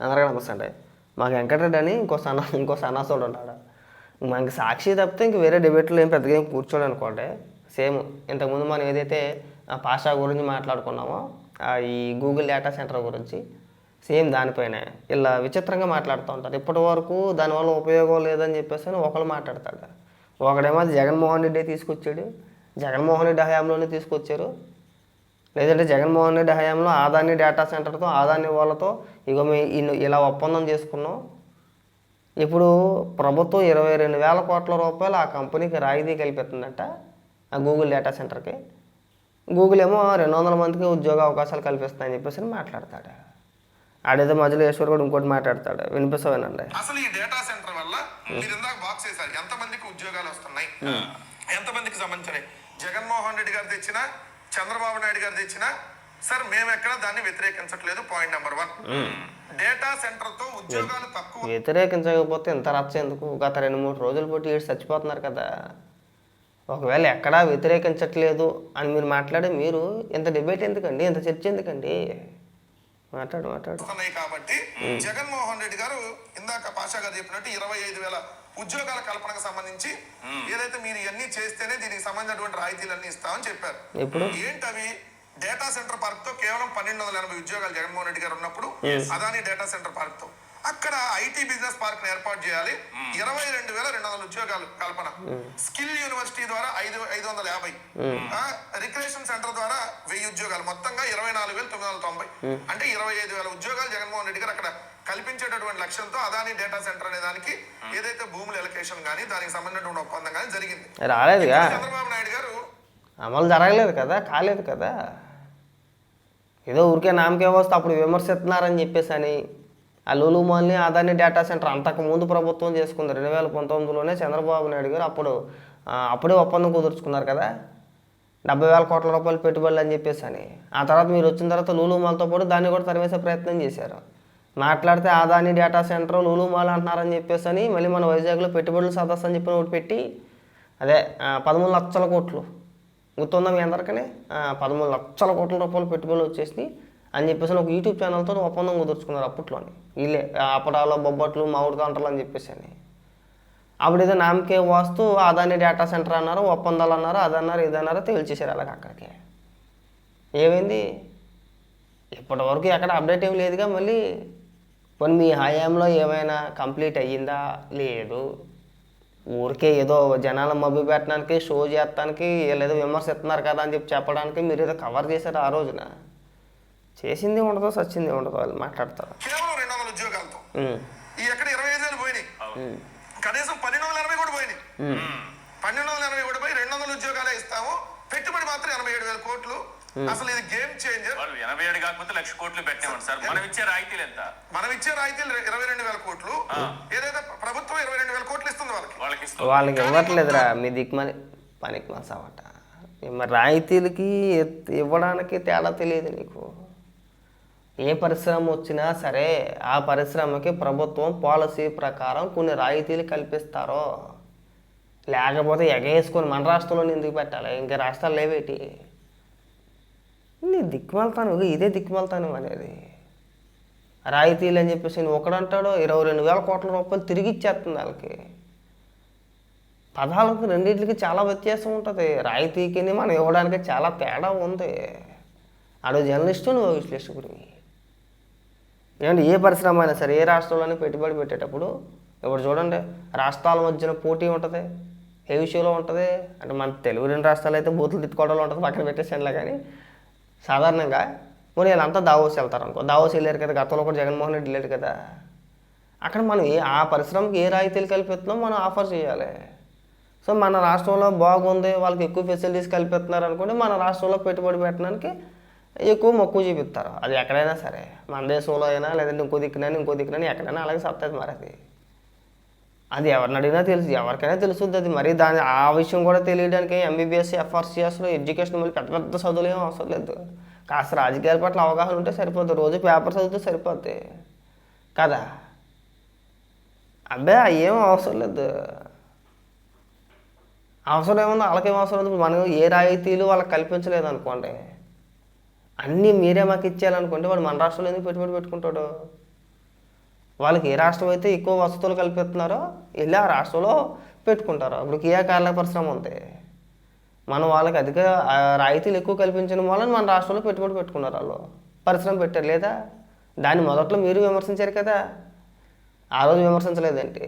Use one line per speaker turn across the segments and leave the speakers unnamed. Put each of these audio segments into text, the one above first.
అందరికీ నమస్తే అండి. మాకు వెంకటరెడ్డి అని ఇంకో సన్న ఇంకో సన్నాసుడు ఉంటాడు మనకి సాక్షి తప్పితే ఇంక వేరే డిబేట్లో ఏం పెద్దగా ఏం కూర్చోడు అనుకోండి. సేమ్ ఇంతకుముందు మనం ఏదైతే ఆ పాషా గురించి మాట్లాడుకున్నామో ఆ ఈ గూగుల్ డేటా సెంటర్ గురించి సేమ్ దానిపైనే ఇలా విచిత్రంగా మాట్లాడుతూ ఉంటారు. ఇప్పటి వరకు దానివల్ల ఉపయోగం లేదని చెప్పేసి అని ఒకళ్ళు మాట్లాడతాడు ఒకడేమో జగన్మోహన్ రెడ్డి తీసుకొచ్చాడు. జగన్మోహన్ రెడ్డి హయాంలోనే తీసుకొచ్చారు. లేదంటే జగన్మోహన్ రెడ్డి హయాంలో ఆదాని డేటా సెంటర్తో ఆదాని వాళ్ళతో ఇగో మీ ఇన్ని- ఇలా ఒప్పందం చేసుకున్నాం. ఇప్పుడు ప్రభుత్వం ఇరవై రెండు వేల కోట్ల రూపాయలు ఆ కంపెనీకి రాయితీ కల్పిస్తుందంట ఆ గూగుల్ డేటా సెంటర్కి గూగుల్ ఏమో రెండు వందల మందికి ఉద్యోగ అవకాశాలు కల్పిస్తాయని చెప్పేసి మాట్లాడతాడు. ఆడేదో మధ్యలో ఈశ్వర్ కూడా ఇంకోటి మాట్లాడతాడు. వినిపిస్తావేనండి?
అసలు ఈ డేటా సెంటర్ వల్ల మీరు ఇందాక బాక్స్ వేశారు ఎంత మందికి ఉద్యోగాలు వస్తున్నాయి? ఎంత మందికి సంబంధించినాయి జగన్మోహన్ రెడ్డి గారు తెచ్చిన చంద్రబాబు నాయుడు గారు తెచ్చిన సార్ మేము ఎక్కడ దాన్ని వ్యతిరేకించట్లేదు పాయింట్ నెంబర్ వన్. డేటా సెంటర్తో ఉద్యోగాలు తక్కువ
వ్యతిరేకించకపోతే ఇంత రచ్చ ఎందుకు? గత రెండు మూడు రోజులు బట్టి ఈడు చచ్చిపోతున్నారు కదా. ఒకవేళ ఎక్కడా వ్యతిరేకించట్లేదు అని మీరు మాట్లాడే మీరు ఇంత డిబేట్ ఎందుకండి? ఇంత చర్చ ఎందుకండి? మాట్లాడు మాట్లాడు.
కాబట్టి జగన్మోహన్ రెడ్డి గారు ఇందాక పాషా గారు చెప్పినట్టు ఇరవై ఐదు వేల ఉద్యోగాల కల్పనకు సంబంధించి ఏదైతే మీరు ఇవన్నీ చేస్తేనే దీనికి సంబంధించినటువంటి రాయితీలన్నీ ఇస్తామని చెప్పారు. ఏంటవి? డేటా సెంటర్ పార్క్తో కేవలం పన్నెండు వందల ఎనభై ఉద్యోగాలు జగన్మోహన్ రెడ్డి గారు ఉన్నప్పుడు అదాని డేటా సెంటర్ పార్క్తో అక్కడ ఐటీ బిజినెస్ పార్క్ ఏర్పాటు చేయాలి. ఇరవై రెండు వేల రెండు వందల ఉద్యోగాలు కల్పన. స్కిల్ యూనివర్సిటీ ద్వారా ఐదు ఐదు వందల యాభై. రిక్రియేషన్ సెంటర్ ద్వారా వెయ్యి ఉద్యోగాలు. మొత్తంగా ఇరవై నాలుగు వేల తొమ్మిది వందల తొంభై. అంటే ఇరవై ఐదు వేల ఉద్యోగాలు జగన్మోహన్ రెడ్డి గారు అక్కడ కల్పించేటటువంటి లక్ష్యంతో అదాని డేటా సెంటర్ అనే దానికి ఏదైతే భూముల ఎలకేషన్ కానీ దానికి సంబంధించినటువంటి ఒప్పందం కానీ జరిగింది.
రాలేదుగా
చంద్రబాబు నాయుడు గారు
అమలు జరగలేదు కదా? కాలేదు కదా? ఏదో ఊరికే నామకే వస్తే అప్పుడు విమర్శిస్తున్నారని చెప్పేసి అని ఆ లులు మాల్ని అదాని డేటా సెంటర్ అంతకు ముందు ప్రభుత్వం చేసుకుంది. రెండు వేల పంతొమ్మిదిలోనే చంద్రబాబు నాయుడు గారు అప్పుడు అప్పుడే ఒప్పందం కుదుర్చుకున్నారు కదా. డెబ్బై వేల కోట్ల రూపాయలు పెట్టుబడులు అని చెప్పేసి అని. ఆ తర్వాత మీరు వచ్చిన తర్వాత లూలు మాల్తో పాటు దాన్ని కూడా తరివేసే ప్రయత్నం చేశారు. మాట్లాడితే Adani data centre Lulu mall అంటున్నారని చెప్పేసి అని మళ్ళీ మన వైజాగ్లో పెట్టుబడులు సదస్సు అని చెప్పి ఒకటి పెట్టి అదే పదమూడు లక్షల కోట్లు. గుర్తుందా మీ అందరికీ పదమూడు లక్షల కోట్ల రూపాయలు పెట్టుబడులు వచ్చేసి అని చెప్పేసి ఒక యూట్యూబ్ ఛానల్తో ఒప్పందం కుదుర్చుకున్నారు అప్పట్లోని. వీళ్ళే ఆ, బొబ్బట్లు మామిడి కాంటర్లు అని చెప్పేసి అని అప్పుడు ఏదో నామకే వాస్తు అదాని డేటా సెంటర్ అన్నారు ఒప్పందాలు అన్నారు అదన్నారు ఇదన్నారు తేల్చేశారు అలాగ అక్కడికి. ఏమైంది? ఇప్పటివరకు ఎక్కడ అప్డేట్ ఏం లేదుగా మళ్ళీ. కొన్ని మీ హయాంలో ఏమైనా కంప్లీట్ అయ్యిందా? లేదు. ఊరికే ఏదో జనాల మబ్బు పెట్టడానికి షో చేస్తానికి ఏదో విమర్శిస్తున్నారు కదా అని చెప్పి చెప్పడానికి మీరు ఏదో కవర్ చేశారు ఆ రోజున. చేసింది ఉండదు సచ్చింది ఉండదు వాళ్ళు మాట్లాడతారు.
కేవలం రెండు వందల ఉద్యోగాలతో. ఈ ఎక్కడ ఇరవై ఐదు వేలు పోయినాయి. కనీసం పన్నెండు వందల ఎనభై కూడా పోయినాయి. పన్నెండు వందల ఎనభై కూడా పోయి రెండు వందల ఉద్యోగాలే ఇస్తాము. పెట్టుబడి మాత్రం ఎనభై ఏడు వేల కోట్లు. అసలు ఇది గేమ్ చేంజర్.
వాళ్ళు ఎనభై ఏడు కాకపోతే లక్ష కోట్లు పెట్టేవాడు సార్. మనం ఇచ్చే రాయితీలు ఎంత?
మనం ఇచ్చే రాయితీలు ఇరవై రెండు వేల కోట్లు. ఏదైతే ప్రభుత్వం ఇరవై రెండు వేల కోట్లు ఇస్తుంది వాళ్ళకి.
వాళ్ళకి
వాళ్ళకి ఇవ్వట్లేదురా. మీ దిక్కుమని పనికి మసావట మరి రాయితీలకి ఇవ్వడానికి తేడా తెలియదు నీకు. ఏ పరిశ్రమ వచ్చినా సరే ఆ పరిశ్రమకి ప్రభుత్వం పాలసీ ప్రకారం కొన్ని రాయితీలు కల్పిస్తారో. లేకపోతే ఎగేసుకొని మన రాష్ట్రంలోనే ఎందుకు పెట్టాలి? ఇంకా రాష్ట్రాలు లేవేటి? నీ దిక్కుమల్తాను ఇదే దిక్కుమల్తాను అనేది. రాయితీలు అని చెప్పేసి నువ్వు ఒకడంటాడో ఇరవై రెండు వేల కోట్ల రూపాయలు తిరిగి ఇచ్చేస్తుంది వాళ్ళకి. పదాలకు రెండింటికి చాలా వ్యత్యాసం ఉంటుంది. రాయితీకి మనం ఇవ్వడానికి చాలా తేడా ఉంది. ఆడు జర్నలిస్టు నువ్వు విశ్లేషకుడివి. ఏమంటే ఏ పరిశ్రమ అయినా సరే ఏ రాష్ట్రంలోనే పెట్టుబడి పెట్టేటప్పుడు ఇప్పుడు చూడండి రాష్ట్రాల మధ్యన పోటీ ఉంటుంది ఏ విషయంలో ఉంటుంది? అంటే మన తెలుగు రెండు రాష్ట్రాలు అయితే బూతులు తిట్టుకోవడంలో ఉంటుంది పక్కన పెట్టేసేలా కానీ సాధారణంగా మరి వీళ్ళంతా దావోస్ వెళ్తారు అనుకో. దావోస్ వెళ్ళారు కదా గతంలో కూడా జగన్మోహన్ రెడ్డి వెళ్ళారు కదా. అక్కడ మనం ఏ ఆ పరిశ్రమకి ఏ రాయితీలు కల్పిస్తున్నాం మనం ఆఫర్ చేయాలి. సో మన రాష్ట్రంలో బాగుంది వాళ్ళకి ఎక్కువ ఫెసిలిటీస్ కల్పిస్తున్నారు అనుకోండి మన రాష్ట్రంలో పెట్టుబడి పెట్టడానికి ఎక్కువ మక్కువ చూపిస్తారు. అది ఎక్కడైనా సరే. మన దేశంలో అయినా లేదంటే ఇంకో దిక్కునైనా ఇంకో దిక్కునైనా ఎక్కడైనా అలాగే సత్తది మరి అది. అది ఎవరిని అడిగినా తెలుసు ఎవరికైనా తెలుస్తుంది అది. మరి దాని ఆ విషయం కూడా తెలియడానికి ఎంబీబీఎస్ ఎఫ్ఆర్సీఎస్లో ఎడ్యుకేషన్ మళ్ళీ పెద్ద పెద్ద చదువులు ఏం అవసరం లేదు. కాస్త రాజకీయాల పట్ల అవగాహన ఉంటే సరిపోద్ది. రోజు పేపర్ చదివితే సరిపోద్ది. కదా? అబ్బే ఏం అవసరం లేదు. అవసరం ఏముందో? వాళ్ళకేం అవసరం లేదు. మనం ఏ రాయితీలు వాళ్ళకి కల్పించలేదు అనుకోండి అన్నీ మీరే మాకు ఇచ్చేయాలనుకుంటే వాడు మన రాష్ట్రంలో ఎందుకు పెట్టుబడి పెట్టుకుంటాడు? వాళ్ళకి ఏ రాష్ట్రం అయితే ఎక్కువ వసతులు కల్పిస్తున్నారో వెళ్ళి ఆ రాష్ట్రంలో పెట్టుకుంటారు. ఇప్పుడు కియా కార్ల పరిశ్రమ ఉంది. మనం వాళ్ళకి అధిక రాయితీలు ఎక్కువ కల్పించడం వల్ల మన రాష్ట్రంలో పెట్టుబడి పెట్టుకున్నారు వాళ్ళు. పరిశ్రమ పెట్టారు లేదా? దాన్ని మొదట్లో మీరు విమర్శించారు కదా. ఆ రోజు విమర్శించలేదండి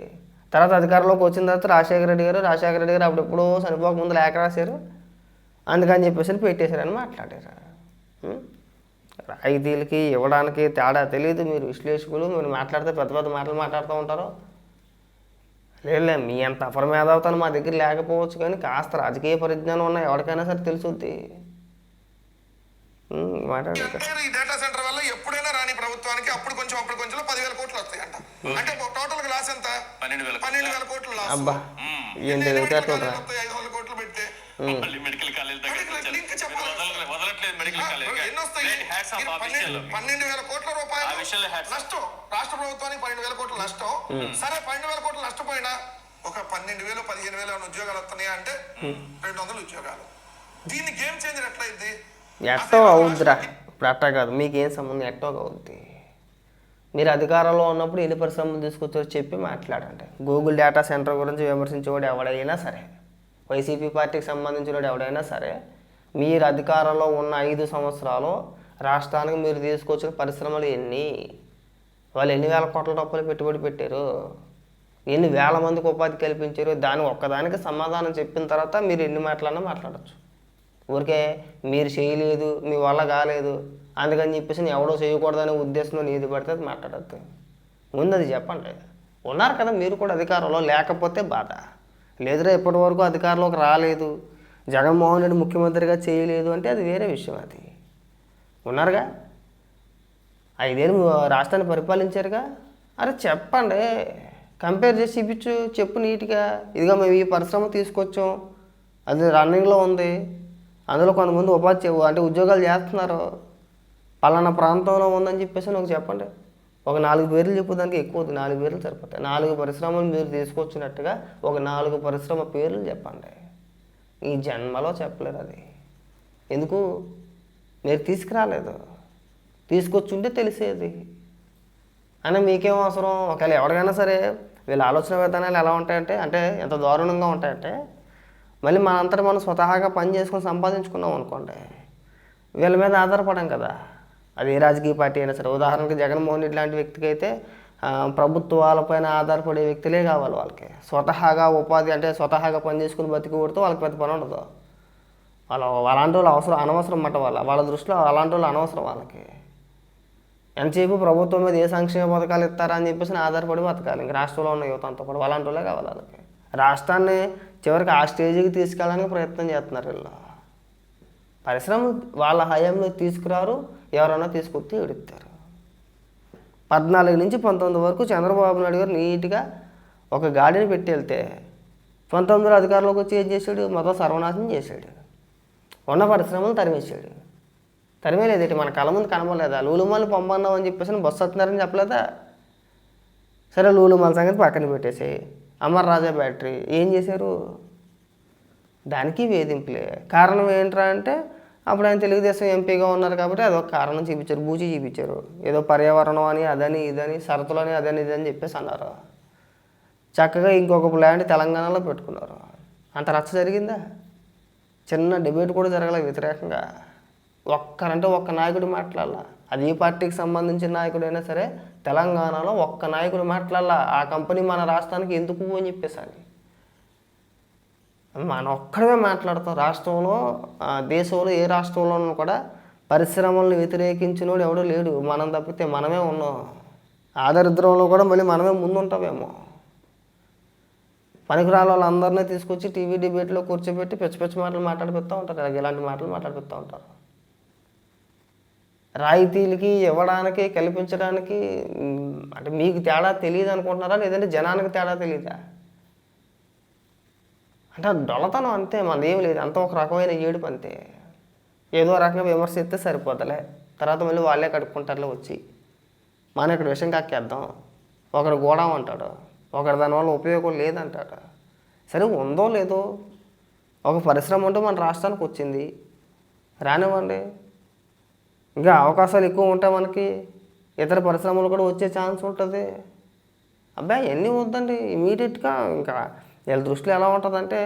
తర్వాత అధికారంలోకి వచ్చిన తర్వాత రాజశేఖర రెడ్డి గారు రాజశేఖర రెడ్డి గారు అప్పుడు ఎప్పుడో చనిపోక ముందు లేఖ రాశారు. అందుకని చెప్పేసి పెట్టేశారని మాట్లాడారు. రాయితీలకి ఇవ్వడానికి తేడా తెలియదు మీరు విశ్లేషకులు మీరు మాట్లాడితే పెద్ద పెద్ద మాటలు మాట్లాడుతూ ఉంటారు. లేదు మీ అంత అపరమేధావుతాను మా దగ్గర లేకపోవచ్చు కానీ కాస్త రాజకీయ పరిజ్ఞానం ఉన్న ఎవరికైనా సరే తెలుసుద్ది. ఉం, మాట్లాడు
అంటే ఈ డేటా సెంటర్ వల్ల ఎప్పుడైనా రాని ప్రభుత్వానికి అప్పుడు కొంచెం అప్పుడు కొంచెం పదివేల కోట్లు వస్తాయంట. అంటే టోటల్ లాస్ ఎంత?
పన్నెండు వేల
పన్నెండు వేల కోట్లు లాస్
అబ్బా ఏంటి?
ఐదు వందల కోట్లు పెడితే.
మెడికల్ కాలేజ్ దగ్గర
మెడికల్ లింక్ చెప్పాలి.
వదలట్లేదు మెడికల్ కాలేజ్
ఎన్ని వస్తాయి
హ్యాట్స్ ఆఫ్
ఇది
ఆ
పన్నెండు వేల కోట్ల రూపాయలు. నష్టం. రాష్ట్ర ప్రభుత్వానికి పన్నెండు వేల కోట్ల నష్టం. సరే పన్నెండు వేల కోట్లు నష్టపోయినా ఒక పన్నెండు వేలు పదిహేను వేలు ఉద్యోగాలు వస్తున్నాయా అంటే రెండు వందల ఉద్యోగాలు. దీన్ని గేమ్ చేంజర్ ఎట్లయింది
ఎట్టో అవుద్దిరా. ఇప్పుడు అట్టా కాదు. మీకేం సంబంధం? ఎట్టో అవుద్ది. మీరు అధికారంలో ఉన్నప్పుడు ఎన్ని పరిశ్రమలు తీసుకొచ్చారో చెప్పి మాట్లాడండి. గూగుల్ డేటా సెంటర్ గురించి విమర్శించేవాడు ఎవడైనా సరే వైసీపీ పార్టీకి సంబంధించిన వాడు ఎవడైనా సరే మీరు అధికారంలో ఉన్న ఐదు సంవత్సరాలు రాష్ట్రానికి మీరు తీసుకొచ్చిన పరిశ్రమలు ఎన్ని? వాళ్ళు ఎన్ని వేల కోట్ల రూపాయలు పెట్టుబడి పెట్టారు? ఎన్ని వేల మందికి ఉపాధి కల్పించారు? దాని ఒక్కదానికి సమాధానం చెప్పిన తర్వాత మీరు ఎన్ని మాటలన్నా మాట్లాడచ్చు. ఊరికే మీరు చేయలేదు మీ వల్ల కాలేదు అందుకని చెప్పేసి ఎవడో చేయకూడదనే ఉద్దేశంలో నీది పడితే అది మాట్లాడద్దు. ముందు అది చెప్పండి. ఉన్నారు కదా మీరు కూడా అధికారంలో లేకపోతే బాధ. లేదురా ఇప్పటి వరకు అధికారంలోకి రాలేదు. జగన్మోహన్ రెడ్డి ముఖ్యమంత్రిగా చేయలేదు అంటే అది వేరే విషయం అది. ఉన్నారుగా? ఐదేళ్ళు రాష్ట్రాన్ని పరిపాలించారుగా? అరే చెప్పండి కంపేర్ చేసి చూపించు చెప్పు నీట్గా. ఇదిగా మేము ఈ పరిశ్రమ తీసుకొచ్చాం. అది రన్నింగ్లో ఉంది. అందులో కొంతమంది ఉపాధి చే- అంటే ఉద్యోగాలు చేస్తున్నారు. పలానా ప్రాంతంలో ఉందని చెప్పేసి నాకు చెప్పండి. ఒక నాలుగు పేర్లు చెప్పు దానికి ఎక్కువ నాలుగు పేర్లు సరిపోతాయి. నాలుగు పరిశ్రమలు మీరు తీసుకొచ్చినట్టుగా ఒక నాలుగు పరిశ్రమ పేర్లు చెప్పండి. ఈ జన్మలో చెప్పలేరు అది. ఎందుకు? మీరు తీసుకురాలేదు. తీసుకొచ్చుంటే తెలిసేది. అని మీకేం అవసరం? ఒకవేళ ఎవరికైనా సరే వీళ్ళ ఆలోచన విధానాలు ఎలా ఉంటాయంటే అంటే ఎంత దారుణంగా ఉంటాయంటే మళ్ళీ మనంతటా మనం స్వతహాగా పని చేసుకొని సంపాదించుకున్నాం అనుకోండి వీళ్ళ మీద ఆధారపడం కదా. అది ఏ రాజకీయ పార్టీ అయినా సరే. ఉదాహరణకి జగన్మోహన్ రెడ్డి లాంటి వ్యక్తికి అయితే ప్రభుత్వాలపైన ఆధారపడే వ్యక్తులే కావాలి వాళ్ళకి. స్వతహాగా ఉపాధి అంటే స్వతహాగా పని చేసుకుని బతికి కొడితే వాళ్ళకి పెద్ద పని ఉండదు. వాళ్ళ అలాంటి వాళ్ళు అవసరం అనవసరం అన్నమాట వాళ్ళ వాళ్ళ దృష్టిలో అలాంటి వాళ్ళు అనవసరం వాళ్ళకి. ఎంతసేపు ప్రభుత్వం మీద ఏ సంక్షేమ పథకాలు ఇస్తారా అని చెప్పేసి ఆధారపడి బతకాలి. ఇంక రాష్ట్రంలో ఉన్న యువత అంతా కూడా అలాంటి వాళ్ళే కావాలి వాళ్ళకి. రాష్ట్రాన్ని చివరికి ఆ స్టేజ్కి తీసుకెళ్ళడానికి ప్రయత్నం చేస్తున్నారు వీళ్ళు. పరిశ్రమ వాళ్ళ హయాంలో తీసుకురారు ఎవరైనా తీసుకొచ్చి ఎడుతారు పద్నాలుగు నుంచి పంతొమ్మిది వరకు చంద్రబాబు నాయుడు గారు నీట్గా ఒక గాడిని పెట్టి వెళ్తే పంతొమ్మిదిలో అధికారంలోకి వచ్చి ఏం చేశాడు? మొత్తం సర్వనాశనం చేశాడు. ఉన్న పరిశ్రమలు తరిమేశాడు. తరిమేలేదేంటి? మన కళ్ళ ముందు కనబడలేదా? లూలుమాలు పంపన్నాం అని చెప్పేసి బస్సు వస్తున్నారని చెప్పలేదా? సరే లూలుమాల సంగతి పక్కన పెట్టేసి. అమర్ రాజా బ్యాటరీ ఏం చేశారు? దానికి వేధింపులే. కారణం ఏంట్రా అంటే అప్పుడు ఆయన తెలుగుదేశం ఎంపీగా ఉన్నారు కాబట్టి అదొక కారణం చూపించారు బూచి చూపించారు. ఏదో పర్యావరణం అని అదని ఇదని షరతులని అదని ఇదని చెప్పేసి అన్నారు. చక్కగా ఇంకొక ప్లాంట్ తెలంగాణలో పెట్టుకున్నారు. అంత రచ్చ జరిగిందా? చిన్న డిబేట్ కూడా జరగలేదు వ్యతిరేకంగా. ఒక్కరంటే ఒక్క నాయకుడు మాట్లాడాల. అది ఏ పార్టీకి సంబంధించిన నాయకుడైనా సరే తెలంగాణలో ఒక్క నాయకుడు మాట్లాడాల. ఆ కంపెనీ మన రాష్ట్రానికి ఎందుకు అని చెప్పేసాను. అని మనం ఒక్కడమే మాట్లాడతాం. రాష్ట్రంలో ఆ, దేశంలో ఏ రాష్ట్రంలోనూ కూడా పరిశ్రమలను వ్యతిరేకించినోడు ఎవడో లేడు. మనం తప్పితే మనమే ఉన్నాం. ఆదరిద్రంలో కూడా మళ్ళీ మనమే ముందుంటామేమో. పనికిరాని వాళ్ళందరినీ తీసుకొచ్చి టీవీ డిబేట్లో కూర్చోబెట్టి పిచ్చి పిచ్చి మాటలు మాట్లాడిపిస్తూ ఉంటారు. ఇలాగ ఇలాంటి మాటలు మాట్లాడిపిస్తూ ఉంటారు. రాయితీలకి ఇవ్వడానికి కల్పించడానికి అంటే మీకు తేడా తెలియదు అనుకుంటున్నారా? లేదంటే జనానికి తేడా తెలియదా? అంటే డొలతనం అంతే మనది ఏం లేదు. అంత ఒక రకమైన ఏడుపు అంతే. ఏదో రకంగా విమర్శిస్తే సరిపోతలే. తర్వాత మళ్ళీ వాళ్ళే కడుక్కుంటారులే వచ్చి. మనం ఇక్కడ విషయం కక్కేద్దాం. ఒకడు గోడం అంటాడు. ఒకటి దానివల్ల ఉపయోగం లేదంటాట సరే ఉందో లేదో ఒక పరిశ్రమ ఉంటే మన రాష్ట్రానికి వచ్చింది. రానివ్వండి. ఇంకా అవకాశాలు ఎక్కువ ఉంటాయి మనకి ఇతర పరిశ్రమలు కూడా వచ్చే ఛాన్స్ ఉంటుంది. అబ్బాయి ఎన్ని వద్దండి? ఇమీడియట్గా ఇంకా వీళ్ళ దృష్టిలో ఎలా ఉంటుందంటే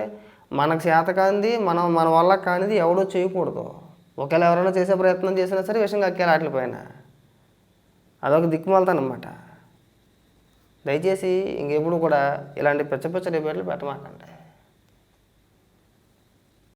మనకు చేత కానిది మనం మన వల్ల కానిది ఎవడో చేయకూడదు. ఒకవేళ ఎవరైనా చేసే ప్రయత్నం చేసినా సరే విషయం కక్కేలాట్ల పైన అదొక దిక్కుమాలతానమాట. దయచేసి ఇంకెప్పుడు కూడా ఇలాంటి పిచ్చ పిచ్చ డిబేట్లు పెట్టమాకండి.